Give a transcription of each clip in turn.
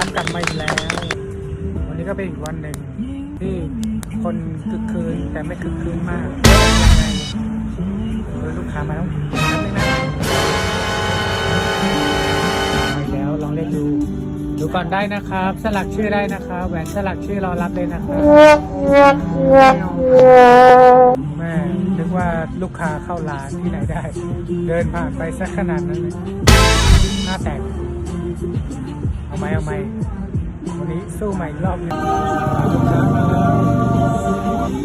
านกลับมาอีกแล้ว วันนี้ก็เป็นอีกวันหนึ่งที่คนคึกคืนแต่ไม่คึกคืนมากยังไงเออลูกค้ามาแล้วมาแล้วลองเล่นดูดูก่อนได้นะครับ สลักชื่อได้นะครับแหวนสลักชื่อรอรับเลยนะครับแม่นึกว่าลูกค้าเข้าร้านที่ไหนได้ เดินผ่านไปสักขนาดนั้นหน้าแตก เอาไหมเอาไหมวันนี้สู้ใหม่อีกรอบหนึง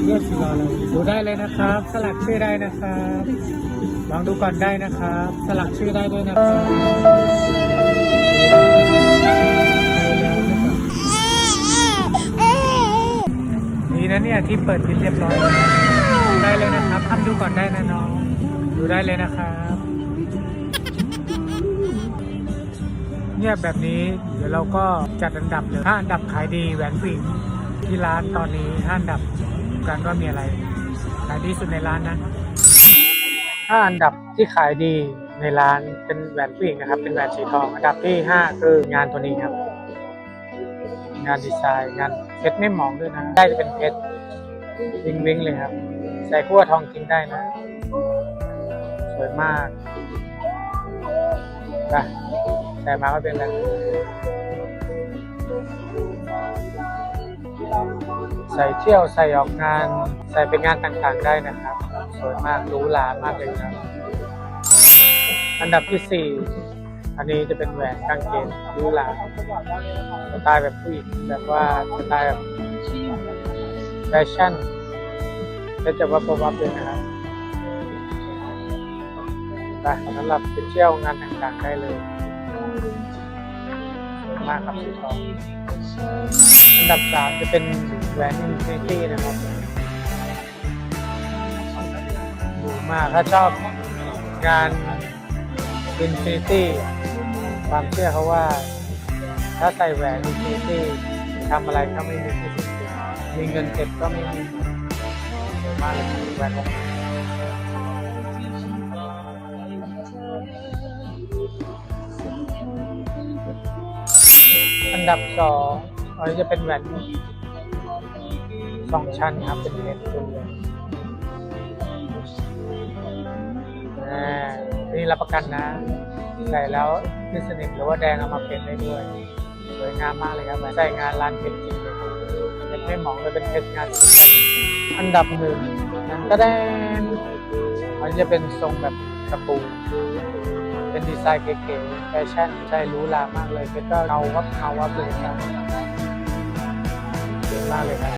เลือกสีรอเลยดูได้เลยนะครับ สลักชื่อได้นะครับลองดูก่อนได้นะครับ สลักชื่อได้ด้วยนะครับดีนะเนี่ยที่เปิดปิดเรียบร้อยแล้วได้เลยนะครับทำดูก่อนได้นะน้อง ดูได้เลยนะครับ งียบแบบนี้ เดี๋ยวเราก็จัดอันดับเลยห้าอันดับขายดีแหวนผู้หญิงที่ร้านตอนนี้ห้าอันดับกันว่ามีอะไร ขายดีสุดในร้านนะห้าอันดับที่ขายดีในร้านเป็นแหวนผู้หญิงนะครับ เป็นแหวนสีทองอันดับที่ห้าคืองานตัวนี้ครับ งานดีไซน์งานเพชรไม่หมองด้วยนะ ได้จะเป็นเพชรวิงวิงเลยครับ ใส่ขั้วทองจริงได้นะ สวยมากไป ใส่มาก็เป็นแบบใส่เที่ยวใส่ออกงาน ใส่เป็นงานต่างๆได้นะครับ สวยมากหรูหรามากเลยครับ อันดับที่สี่อันนี้จะเป็นแหวนกางเกงหรูหราสไตล์แบบผู้หญิงแบบว่าสไตล์แบบแฟชั่นก็จะวับวับๆเลยนะครับไปสำหรับไปเที่ยวงานต่างๆได้เลย มากครับสีทองอันดับสามจะเป็นแหวนอินฟินิตี้นะครับดูมากถ้าชอบงานอินฟินิตี้ความเชื่อเขาว่า ถ้าใส่แหวนอินฟินิตี้ทำอะไรก็ไม่มีที่สุดมีเงินเก็บก็ไม่มีมากเลยแหวนวง อันดับสองอันนี้จะเป็นแหวนสองชั้นครับเป็นเพชรด้วยนี่รับประกันนะ ใส่แล้วไม่สนิมหรือว่าแดงเอามาเป็นได้ด้วยสวยงามมากเลยครับใส่งานร้านเพชรจริงเลยเพชรไม่หมองเลยเป็นเพชรงานอันดับหนึ่งนั้นก็แดงอันจะเป็นทรงแบบกระปู เป็นดีไซน์เก๋ๆแฟชั่นใช่หรูหรามากเลยเพชรก็เงาวับเงาวับเลยครับเก่งมากเลยครับ